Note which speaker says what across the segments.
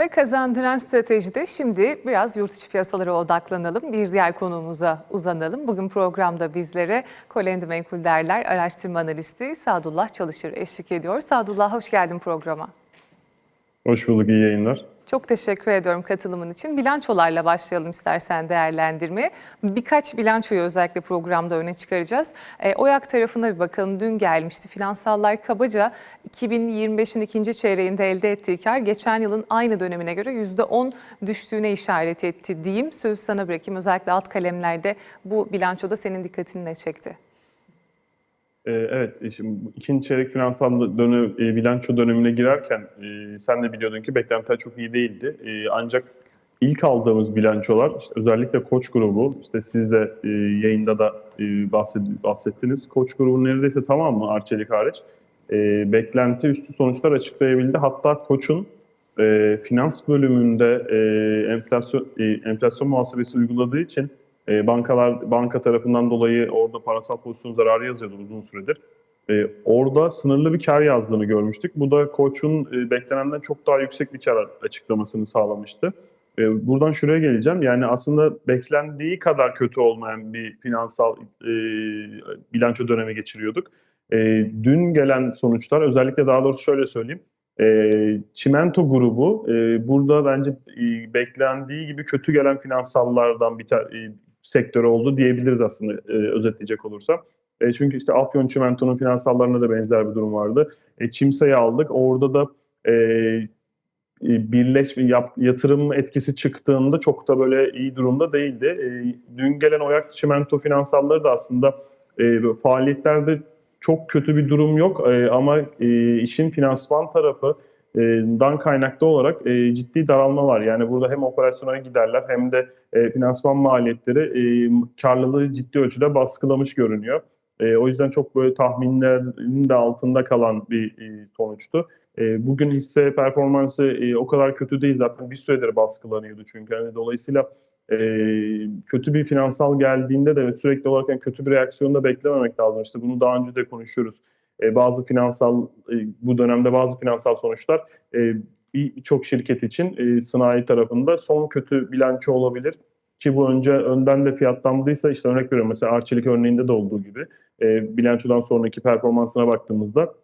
Speaker 1: Ve kazandıran stratejide şimdi biraz yurt içi piyasalara odaklanalım. Bir diğer konuğumuza uzanalım. Bugün programda bizlere Kolendi Menkul Değerler Araştırma Analisti Sadullah Çalışır eşlik ediyor. Sadullah hoş geldin programa.
Speaker 2: Hoş bulduk, iyi yayınlar.
Speaker 1: Çok teşekkür ediyorum katılımın için. Bilançolarla başlayalım istersen değerlendirmeye. Birkaç bilançoyu özellikle programda öne çıkaracağız. E, OYAK tarafına bir bakalım. Dün gelmişti. Finansallar kabaca 2025'in ikinci çeyreğinde elde ettiği kar geçen yılın aynı dönemine göre %10 düştüğüne işaret etti diyeyim. Sözü sana bırakayım. Özellikle alt kalemlerde bu bilançoda senin dikkatini ne çekti?
Speaker 2: Ee, evet, e, şimdi ikinci çeyrek finansal dönem, e, bilanço dönemine girerken e, sen de biliyordun ki beklentiler çok iyi değildi. E, ancak ilk aldığımız bilançolar, işte özellikle Koç grubu, işte siz de e, yayında da e, bahsed- bahsettiniz. Koç grubunun neredeyse tamamı Arçelik hariç e, beklenti üstü sonuçlar açıklayabildi. Hatta Koç'un e, finans bölümünde e, enflasyon e, enflasyon muhasebesi uyguladığı için e, bankalar banka tarafından dolayı orada parasal pozisyon zararı yazıyordu uzun süredir. E, orada sınırlı bir kar yazdığını görmüştük. Bu da Koç'un e, beklenenden çok daha yüksek bir kar açıklamasını sağlamıştı. E, buradan şuraya geleceğim. Yani aslında beklendiği kadar kötü olmayan bir finansal e, bilanço dönemi geçiriyorduk. E, dün gelen sonuçlar özellikle daha doğrusu şöyle söyleyeyim. E, Çimento grubu e, burada bence e, beklendiği gibi kötü gelen finansallardan bir ta- e, sektör oldu diyebiliriz aslında e, özetleyecek olursam. E, çünkü işte Afyon Çimento'nun finansallarına da benzer bir durum vardı. E, Çimsa'yı aldık. Orada da e, e, birleşme yap, yatırım etkisi çıktığında çok da böyle iyi durumda değildi. E, dün gelen Oyak Çimento finansalları da aslında e, faaliyetlerde çok kötü bir durum yok E, ama e, işin finansman tarafı dan kaynaklı olarak e, ciddi daralma var. Yani burada hem operasyonel giderler hem de e, finansman maliyetleri e, karlılığı ciddi ölçüde baskılamış görünüyor. E, o yüzden çok böyle tahminlerin de altında kalan bir e, sonuçtu. E, bugün hisse performansı e, o kadar kötü değil zaten bir süredir baskılanıyordu çünkü. Yani dolayısıyla e, kötü bir finansal geldiğinde de sürekli olarak yani kötü bir reaksiyon da beklememek lazım. İşte bunu daha önce de konuşuyoruz. E, bazı finansal e, bu dönemde bazı finansal sonuçlar e, birçok şirket için sanayi tarafında son kötü bilanço olabilir ki bu önce önden de fiyatlandıysa işte örnek veriyorum mesela Arçelik örneğinde de olduğu gibi e, bilançodan sonraki performansına baktığımızda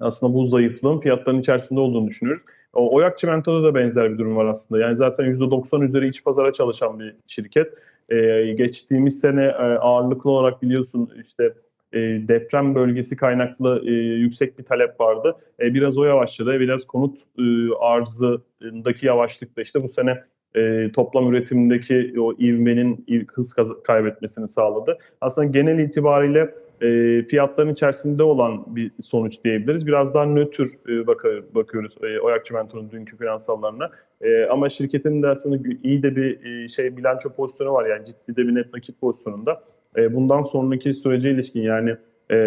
Speaker 2: aslında bu zayıflığın fiyatların içerisinde olduğunu düşünüyoruz. O Oyak Çimento'da da benzer bir durum var aslında. Yani zaten %90 üzeri iç pazara çalışan bir şirket. E, geçtiğimiz sene ağırlıklı olarak biliyorsun işte e, deprem bölgesi kaynaklı e, yüksek bir talep vardı. E, biraz o yavaşladı. Biraz konut e, arzındaki yavaşlık da işte bu sene e, toplam üretimdeki o ivmenin iv- hız kaybetmesini sağladı. Aslında genel itibariyle e, fiyatların içerisinde olan bir sonuç diyebiliriz. Biraz daha nötr e, bakı- bakıyoruz e, Oyak Çimento'nun dünkü finansallarına. E, ama şirketin de aslında iyi de bir e, şey bilanço pozisyonu var yani ciddi de bir net nakit pozisyonunda. E, bundan sonraki sürece ilişkin yani e,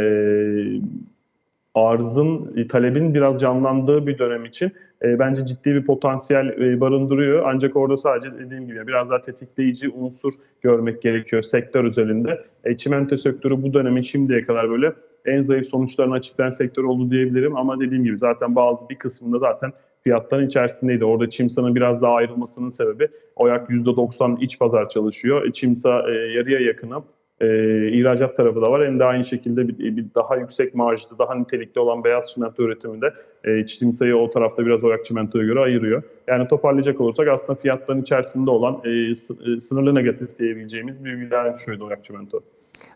Speaker 2: arzın, e, talebin biraz canlandığı bir dönem için e, bence ciddi bir potansiyel e, barındırıyor. Ancak orada sadece dediğim gibi biraz daha tetikleyici unsur görmek gerekiyor sektör özelinde. E, çimento sektörü bu dönemin şimdiye kadar böyle en zayıf sonuçlarını açıklayan sektör oldu diyebilirim. Ama dediğim gibi zaten bazı bir kısmında zaten fiyatların içerisindeydi. Orada Çimsa'nın biraz daha ayrılmasının sebebi Oyak %90 iç pazar çalışıyor. E, Çimsa e, yarıya yakını e, ihracat tarafı da var. Hem de aynı şekilde bir, bir daha yüksek marjlı, daha nitelikli olan beyaz çimento üretiminde e, Çimsa'yı o tarafta biraz Oyak Çimento'ya göre ayırıyor. Yani toparlayacak olursak aslında fiyatların içerisinde olan e, e, sınırlı negatif diyebileceğimiz bir bilançoydu Oyak Çimento.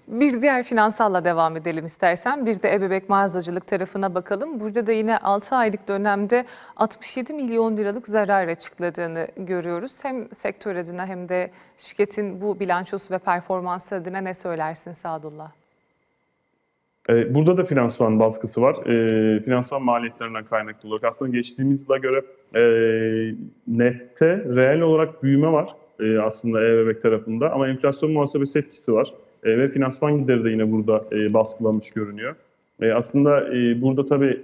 Speaker 1: Bir diğer finansalla devam edelim istersen. Bir de ebebek mağazacılık tarafına bakalım. Burada da yine 6 aylık dönemde 67 milyon liralık zarar açıkladığını görüyoruz. Hem sektör adına hem de şirketin bu bilançosu ve performansı adına ne söylersin Sadullah?
Speaker 2: E, Burada da finansman baskısı var. E, finansman maliyetlerinden kaynaklı olarak. Aslında geçtiğimiz yıla göre e, nette reel olarak büyüme var e, aslında e-bebek tarafında ama enflasyon muhasebesi etkisi var. E, ve finansman gideri de yine burada e, baskılanmış görünüyor. E, aslında e, burada tabii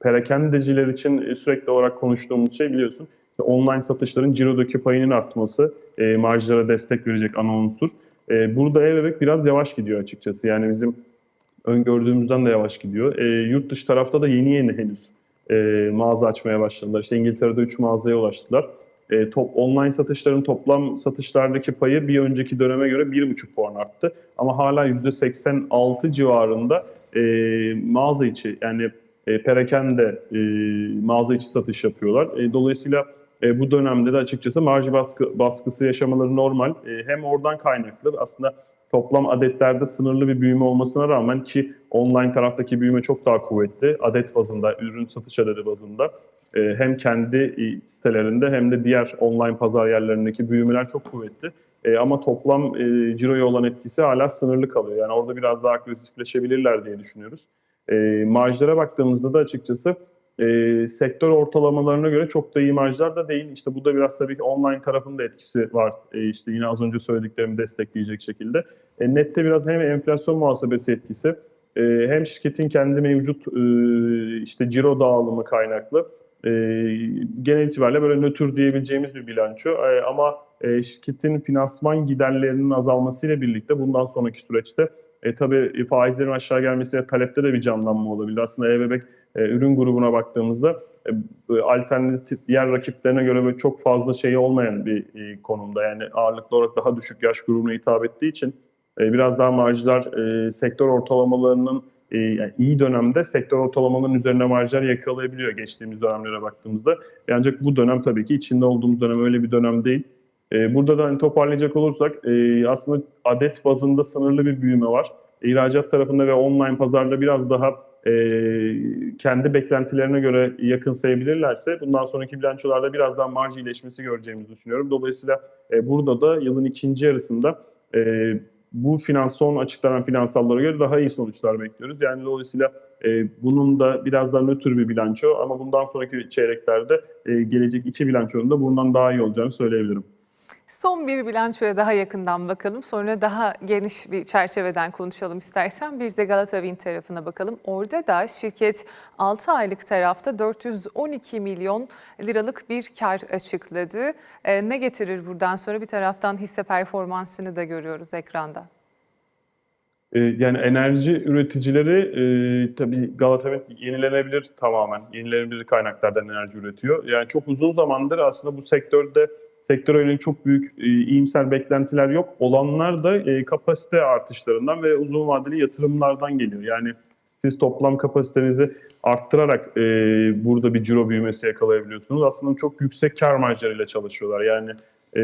Speaker 2: perakendeciler için e, sürekli olarak konuştuğumuz şey biliyorsun işte online satışların cirodaki payının artması e, marjlara destek verecek ana unsur. E, burada e-bebek biraz yavaş gidiyor açıkçası. Yani bizim öngördüğümüzden de yavaş gidiyor. E, yurt dışı tarafta da yeni yeni henüz e, mağaza açmaya başladılar. İşte İngiltere'de 3 mağazaya ulaştılar. E, top, online satışların toplam satışlardaki payı bir önceki döneme göre 1,5 puan arttı. Ama hala %86 civarında e, mağaza içi yani e, perakende e, mağaza içi satış yapıyorlar. E, dolayısıyla e, bu dönemde de açıkçası marj baskı, baskısı yaşamaları normal. E, hem oradan kaynaklı aslında toplam adetlerde sınırlı bir büyüme olmasına rağmen ki online taraftaki büyüme çok daha kuvvetli. Adet bazında, ürün satış adedi bazında e, hem kendi e, sitelerinde hem de diğer online pazar yerlerindeki büyümeler çok kuvvetli. E, ama toplam e, ciroya olan etkisi hala sınırlı kalıyor. Yani orada biraz daha agresifleşebilirler diye düşünüyoruz. E, marjlara baktığımızda da açıkçası e, sektör ortalamalarına göre çok da iyi marjlar da değil. İşte bu da biraz tabii ki online tarafının da etkisi var. E, işte yine az önce söylediklerimi destekleyecek şekilde. Nette biraz hem enflasyon muhasebesi etkisi hem şirketin kendi mevcut işte ciro dağılımı kaynaklı e, genel itibariyle böyle nötr diyebileceğimiz bir bilanço. E, ama e, şirketin finansman giderlerinin azalmasıyla birlikte bundan sonraki süreçte e, tabii faizlerin aşağı gelmesiyle talepte de bir canlanma olabilir. Aslında e-bebek e, ürün grubuna baktığımızda e, alternatif diğer rakiplerine göre böyle çok fazla şey olmayan bir e, konumda. Yani ağırlıklı olarak daha düşük yaş grubuna hitap ettiği için e, biraz daha marjlar e, sektör ortalamalarının e, iyi dönemde sektör ortalamalarının üzerine marjlar yakalayabiliyor geçtiğimiz dönemlere baktığımızda. E, ancak bu dönem tabii ki içinde olduğumuz dönem öyle bir dönem değil. E, burada da hani toparlayacak olursak e, aslında adet bazında sınırlı bir büyüme var. İhracat tarafında ve online pazarda biraz daha kendi beklentilerine göre yakın sayabilirlerse bundan sonraki bilançolarda biraz daha marj iyileşmesi göreceğimizi düşünüyorum. Dolayısıyla burada da yılın ikinci yarısında bu finans son açıklanan finansallara göre daha iyi sonuçlar bekliyoruz. Yani dolayısıyla e, bunun da biraz daha nötr bir bilanço ama bundan sonraki çeyreklerde e, gelecek iki bilançonun da bundan daha iyi olacağını söyleyebilirim.
Speaker 1: Son bir bilançoya daha yakından bakalım. Sonra daha geniş bir çerçeveden konuşalım istersen. Bir de Galata Wind tarafına bakalım. Orada da şirket 6 aylık tarafta 412 milyon liralık bir kar açıkladı. Ee, ne getirir buradan sonra? Bir taraftan hisse performansını da görüyoruz ekranda.
Speaker 2: E, yani enerji üreticileri e, tabii Galata Wind yenilenebilir tamamen. Yenilenebilir kaynaklardan enerji üretiyor. Yani çok uzun zamandır aslında bu sektörde sektöre yönelik çok büyük e, iyimser beklentiler yok. Olanlar da e, kapasite artışlarından ve uzun vadeli yatırımlardan geliyor. Yani siz toplam kapasitenizi arttırarak e, burada bir ciro büyümesi yakalayabiliyorsunuz. Aslında çok yüksek kar marjlarıyla çalışıyorlar. Yani e,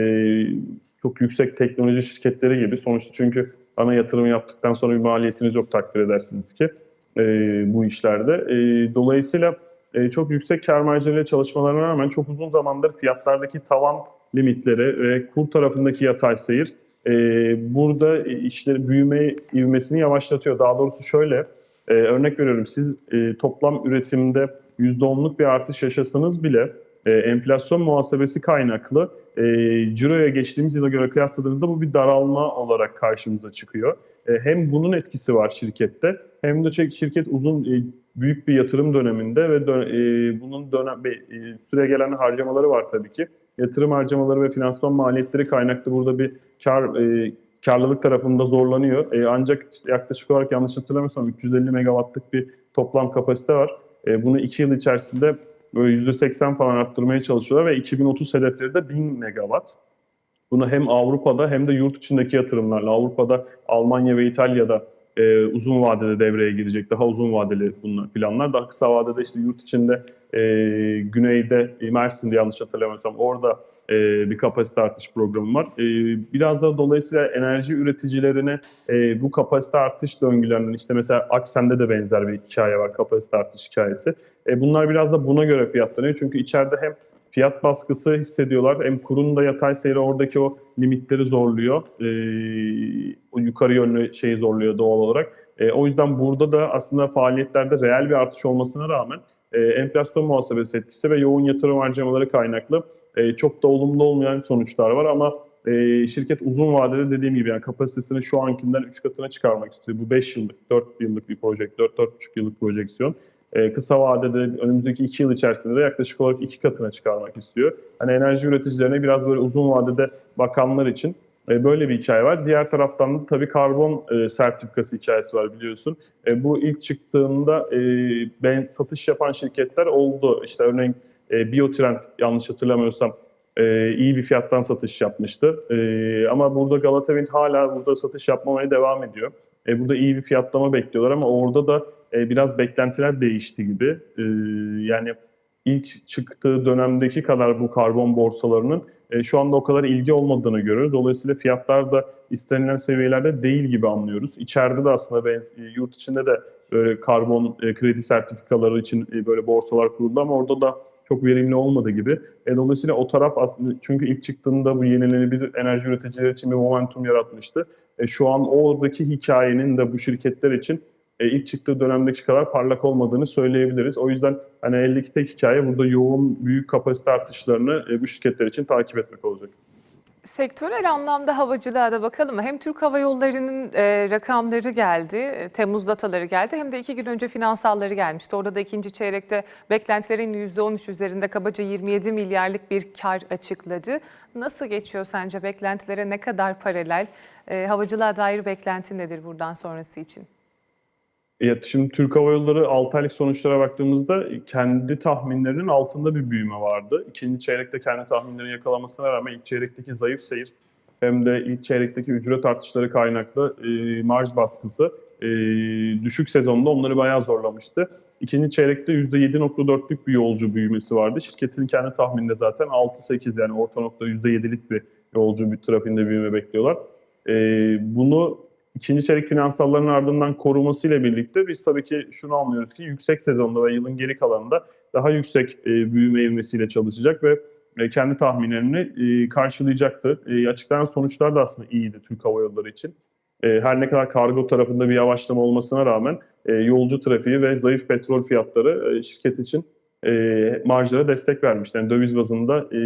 Speaker 2: çok yüksek teknoloji şirketleri gibi. Sonuçta çünkü ana yatırım yaptıktan sonra bir maliyetiniz yok takdir edersiniz ki e, bu işlerde. E, dolayısıyla e, çok yüksek kar marjlarıyla çalışmalarına rağmen çok uzun zamandır fiyatlardaki tavan limitleri ve kur tarafındaki yatay seyir e, burada işleri büyüme ivmesini yavaşlatıyor. Daha doğrusu şöyle, e, örnek veriyorum siz e, toplam üretimde %10'luk bir artış yaşasanız bile e, enflasyon muhasebesi kaynaklı e, ciroya geçtiğimiz yıla göre kıyasladığınızda bu bir daralma olarak karşımıza çıkıyor. E, hem bunun etkisi var şirkette hem de şirket uzun e, büyük bir yatırım döneminde ve dön, e, bunun dönem e, süre gelen harcamaları var tabii ki yatırım harcamaları ve finansman maliyetleri kaynaklı burada bir kar e, karlılık tarafında zorlanıyor. E, ancak işte yaklaşık olarak yanlış hatırlamıyorsam 350 megawattlık bir toplam kapasite var. E, bunu 2 yıl içerisinde böyle %80 falan arttırmaya çalışıyorlar ve 2030 hedefleri de 1000 megawatt. Bunu hem Avrupa'da hem de yurt içindeki yatırımlarla, Avrupa'da, Almanya ve İtalya'da e, uzun vadede devreye girecek. Daha uzun vadeli bunlar planlar. Daha kısa vadede işte yurt içinde e, güneyde e, Mersin'de yanlış hatırlamıyorsam orada e, bir kapasite artış programı var. E, biraz da dolayısıyla enerji üreticilerine e, bu kapasite artış döngülerinin işte mesela Aksen'de de benzer bir hikaye var kapasite artış hikayesi. E, bunlar biraz da buna göre fiyatlanıyor. Çünkü içeride hem fiyat baskısı hissediyorlar. Hem kurun da yatay seyri oradaki o limitleri zorluyor. E, o yukarı yönlü şeyi zorluyor doğal olarak. E, o yüzden burada da aslında faaliyetlerde reel bir artış olmasına rağmen e, enflasyon muhasebesi etkisi ve yoğun yatırım harcamaları kaynaklı e, çok da olumlu olmayan sonuçlar var ama e, şirket uzun vadede dediğim gibi yani kapasitesini şu ankinden 3 katına çıkarmak istiyor. Bu 5 yıllık, 4 yıllık bir proje, 4-4,5 yıllık projeksiyon. E, kısa vadede önümüzdeki 2 yıl içerisinde de yaklaşık olarak 2 katına çıkarmak istiyor. Hani enerji üreticilerine biraz böyle uzun vadede bakanlar için E, Böyle bir hikaye var. Diğer taraftan da tabii karbon e, sertifikası hikayesi var biliyorsun. Bu ilk çıktığında ben satış yapan şirketler oldu. İşte örneğin e, Biotrend yanlış hatırlamıyorsam iyi bir fiyattan satış yapmıştı. Ama burada Galata Wind hala burada satış yapmamaya devam ediyor. Burada iyi bir fiyatlama bekliyorlar ama orada da e, biraz beklentiler değişti gibi. E, yani ilk çıktığı dönemdeki kadar bu karbon borsalarının e, şu anda o kadar ilgi olmadığını görüyoruz. Dolayısıyla fiyatlar da istenilen seviyelerde değil gibi anlıyoruz. İçeride de aslında ben, e, yurt içinde de böyle karbon e, kredi sertifikaları için e, böyle borsalar kuruldu ama orada da çok verimli olmadı gibi. E, dolayısıyla o taraf aslında çünkü ilk çıktığında bu yenilenebilir enerji üreticileri için bir momentum yaratmıştı. E, şu an oradaki hikayenin de bu şirketler için e, ilk çıktığı dönemdeki kadar parlak olmadığını söyleyebiliriz. O yüzden hani eldeki tek hikaye burada yoğun büyük kapasite artışlarını e, bu şirketler için takip etmek olacak.
Speaker 1: Sektörel anlamda havacılığa da bakalım? Hem Türk Hava Yolları'nın e, rakamları geldi, e, Temmuz dataları geldi hem de iki gün önce finansalları gelmişti. Orada da ikinci çeyrekte beklentilerin %13 üzerinde kabaca 27 milyarlık bir kar açıkladı. Nasıl geçiyor sence beklentilere ne kadar paralel? E, havacılığa dair beklenti nedir buradan sonrası için?
Speaker 2: Şimdi Türk Hava Yolları 6 aylık sonuçlara baktığımızda kendi tahminlerinin altında bir büyüme vardı. İkinci çeyrekte kendi tahminlerini yakalamasına rağmen ilk çeyrekteki zayıf seyir hem de ilk çeyrekteki ücret artışları kaynaklı e, marj baskısı e, düşük sezonda onları bayağı zorlamıştı. İkinci çeyrekte %7.4'lük bir yolcu büyümesi vardı. Şirketin kendi tahmininde zaten 6-8 yani orta nokta %7'lik bir yolcu bir trafiğinde büyüme bekliyorlar. E, bunu ikinci çeyrek finansalların ardından korumasıyla birlikte biz tabii ki şunu anlıyoruz ki yüksek sezonda ve yılın geri kalanında daha yüksek e, büyüme ivmesiyle çalışacak ve e, kendi tahminlerini e, karşılayacaktı. E, açıklanan sonuçlar da aslında iyiydi Türk Hava Yolları için. E, her ne kadar kargo tarafında bir yavaşlama olmasına rağmen e, yolcu trafiği ve zayıf petrol fiyatları e, şirket için e, marjlara destek vermişti. Yani döviz bazında e,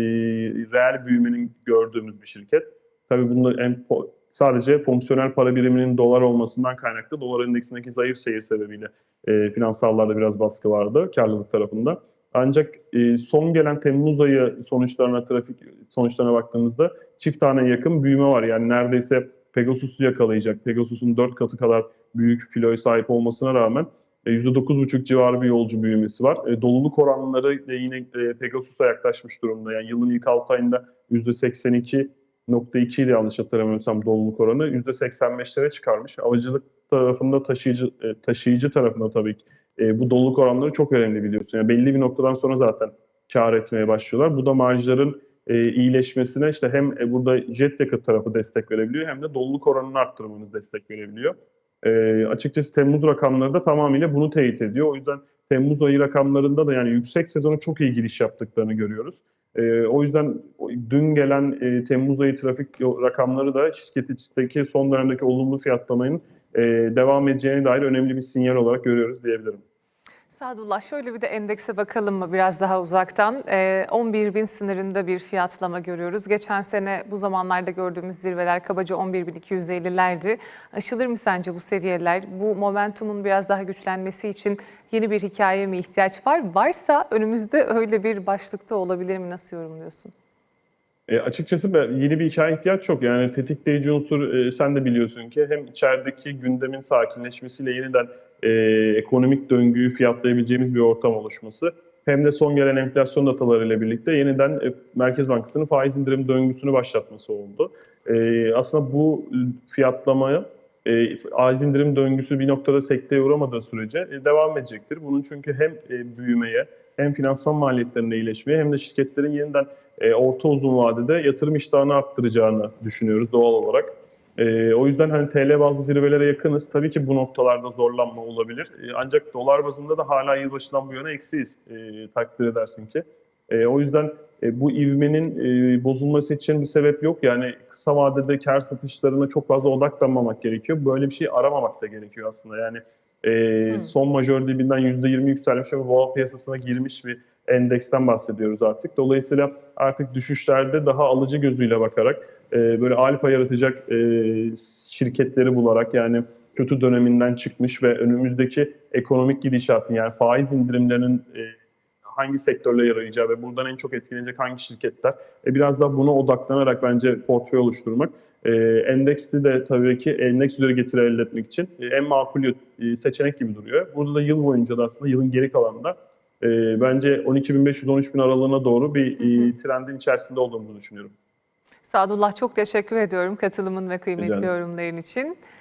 Speaker 2: reel büyümenin gördüğümüz bir şirket. Tabii bunda en sadece fonksiyonel para biriminin dolar olmasından kaynaklı dolar endeksindeki zayıf seyir sebebiyle e, finansallarda biraz baskı vardı karlılık tarafında. Ancak e, son gelen Temmuz ayı sonuçlarına, trafik sonuçlarına baktığımızda çift tane yakın büyüme var. Yani neredeyse Pegasus'u yakalayacak. Pegasus'un dört katı kadar büyük filoya sahip olmasına rağmen e, %9,5 civarı bir yolcu büyümesi var. E, doluluk oranları da yine e, Pegasus'a yaklaşmış durumda. Yani yılın ilk 6 ayında %82 %2 ile yanlış hatırlamıyorsam doluluk oranı %85'lere çıkarmış. Havacılık tarafında taşıyıcı e, taşıyıcı tarafında tabii ki e, bu doluluk oranları çok önemli biliyorsun. Yani belli bir noktadan sonra zaten kar etmeye başlıyorlar. Bu da marjların e, iyileşmesine işte hem e, burada jet yakıt tarafı destek verebiliyor hem de doluluk oranını arttırmanız destek verebiliyor. E, açıkçası Temmuz rakamları da tamamıyla bunu teyit ediyor. O yüzden Temmuz ayı rakamlarında da yani yüksek sezonu çok iyi giriş yaptıklarını görüyoruz. E, o yüzden dün gelen e, Temmuz ayı trafik rakamları da şirketteki son dönemdeki olumlu fiyatlamanın e, devam edeceğine dair önemli bir sinyal olarak görüyoruz diyebilirim.
Speaker 1: Sadullah şöyle bir de endekse bakalım mı biraz daha uzaktan? Ee, 11 bin sınırında bir fiyatlama görüyoruz. Geçen sene bu zamanlarda gördüğümüz zirveler kabaca 11.250'lerdi. Aşılır mı sence bu seviyeler? Bu momentumun biraz daha güçlenmesi için yeni bir hikaye mi ihtiyaç var? Varsa önümüzde öyle bir başlıkta olabilir mi? Nasıl yorumluyorsun?
Speaker 2: E, açıkçası yeni bir hikaye ihtiyaç çok. Yani tetikleyici unsur e, sen de biliyorsun ki hem içerideki gündemin sakinleşmesiyle yeniden e, ekonomik döngüyü fiyatlayabileceğimiz bir ortam oluşması hem de son gelen enflasyon datalarıyla birlikte yeniden e, Merkez Bankası'nın faiz indirim döngüsünü başlatması oldu. E, aslında bu fiyatlamaya e, faiz indirim döngüsü bir noktada sekteye uğramadığı sürece e, devam edecektir. Bunun çünkü hem e, büyümeye hem finansman maliyetlerine iyileşmeye hem de şirketlerin yeniden e, orta uzun vadede yatırım iştahını arttıracağını düşünüyoruz doğal olarak. E, o yüzden hani TL bazlı zirvelere yakınız. Tabii ki bu noktalarda zorlanma olabilir. E, ancak dolar bazında da hala yılbaşından bu yana eksiyiz e, takdir edersin ki. E, o yüzden e, bu ivmenin e, bozulması için bir sebep yok. Yani kısa vadede kar satışlarına çok fazla odaklanmamak gerekiyor. Böyle bir şey aramamak da gerekiyor aslında. Yani e, hmm. son majör dibinden %20 yükselmiş ve boğa piyasasına girmiş bir endeksten bahsediyoruz artık. Dolayısıyla artık düşüşlerde daha alıcı gözüyle bakarak e, böyle alfa yaratacak e, şirketleri bularak yani kötü döneminden çıkmış ve önümüzdeki ekonomik gidişatın yani faiz indirimlerinin e, hangi sektörle yarayacağı ve buradan en çok etkilenecek hangi şirketler e, biraz da buna odaklanarak bence portföy oluşturmak e, endeksli de tabii ki endeks üzeri getiri elde etmek için e, en makul e, seçenek gibi duruyor. Burada da yıl boyunca da aslında yılın geri kalanında e, bence 12.500-13.000 aralığına doğru bir e, trendin içerisinde olduğumuzu düşünüyorum.
Speaker 1: Sadullah çok teşekkür ediyorum katılımın ve kıymetli
Speaker 2: Rica
Speaker 1: yorumların için.